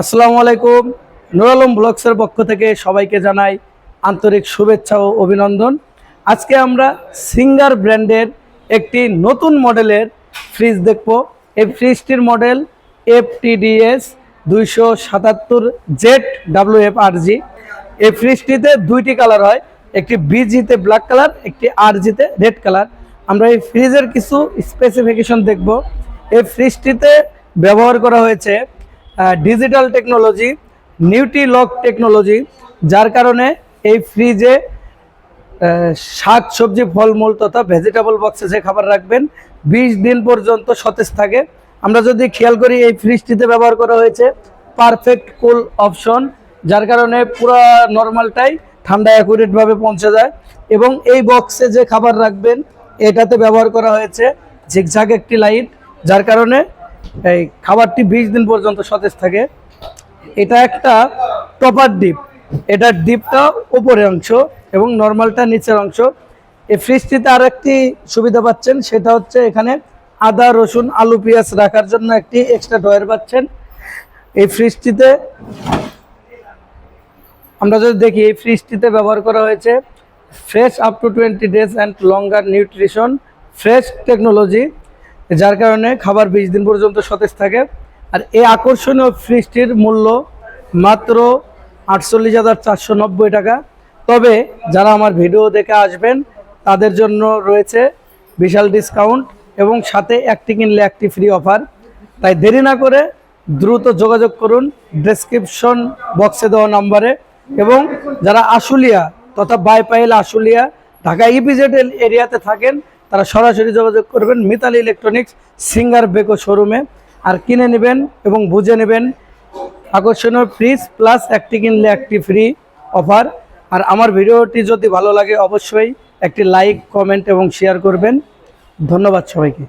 আসসালামু আলাইকুম। নুর আলম ব্লগসের পক্ষ থেকে সবাইকে জানাই আন্তরিক শুভেচ্ছা ও অভিনন্দন। আজকে আমরা সিঙ্গার ব্র্যান্ডের একটি নতুন মডেলের ফ্রিজ দেখব। এই ফ্রিজটির মডেল এফ টিডিএস দুইশো সাতাত্তর Z W F R G এই ফ্রিজটিতে দুইটি কালার হয়, একটি বিজিতে ব্ল্যাক কালার একটি আর জিতে রেড কালার আমরা এই ফ্রিজের কিছু স্পেসিফিকেশন দেখব। এই ফ্রিজটিতে ব্যবহার করা হয়েছে digital technology nutri lock technology যার কারণে এই ফ্রিজে শাক, সবজি, ফলমূল তথা ভেজিটেবল বক্সে যে খাবার রাখবেন, বিশ দিন পর্যন্ত সতেজ থাকে। আমরা যদি খেয়াল করি, এই ফ্রিজটিতে ব্যবহার করা হয়েছে পারফেক্ট কুল অপশন যার কারণে পুরো নর্মালটাই ঠান্ডা অ্যাকুরেটভাবে পৌঁছে যায়। এবং এই বক্সে যে খাবার রাখবেন, এটাতে ব্যবহার করা হয়েছে ঝিকঝাক একটি লাইট যার কারণে এই খাবারটি বিশ দিন পর্যন্ত সতেজ থাকে। এটা একটা টপার ডিপ এটার ডিপটা উপরের অংশ এবং নর্মালটা নিচের অংশ। এই ফ্রিজটিতে আর একটি সুবিধা পাচ্ছেন, সেটা হচ্ছে এখানে আদা, রসুন, আলু, পেঁয়াজ রাখার জন্য একটি এক্সট্রা ডয়ার পাচ্ছেন। এই ফ্রিজটিতে আমরা যদি দেখি, এই ফ্রিজটিতে ব্যবহার করা হয়েছে fresh up to twenty days and longer nutrition fresh technology যার কারণে খাবার বিশ দিন পর্যন্ত সতেজ থাকে। আর এই আকর্ষণীয় ফ্রিজটির মূল্য মাত্র আটচল্লিশ হাজার চারশো নব্বই টাকা। তবে যারা আমার ভিডিও দেখে আসবেন, তাদের জন্য রয়েছে বিশাল ডিসকাউন্ট এবং সাথে একটি কিনলে একটি ফ্রি অফার। তাই দেরি না করে দ্রুত যোগাযোগ করুন ডেসক্রিপশন বক্সে দেওয়া নম্বরে। এবং যারা আশুলিয়া তথা বাইপাইল আশুলিয়া, ঢাকা ইপিজেড এরিয়াতে থাকেন তারা সরাসরি যোগাযোগ করবেন মিতালি ইলেকট্রনিক্স সিঙ্গার বেকো শোরুমে। আর কিনে নেবেন এবং বুঝে নেবেন, আকর্ষণীয় ফ্রিজ প্লাস একটি কিনলে একটি ফ্রি অফার আর আমার ভিডিওটি যদি ভালো লাগে, অবশ্যই একটি লাইক কমেন্ট এবং শেয়ার করবেন। ধন্যবাদ সবাইকে।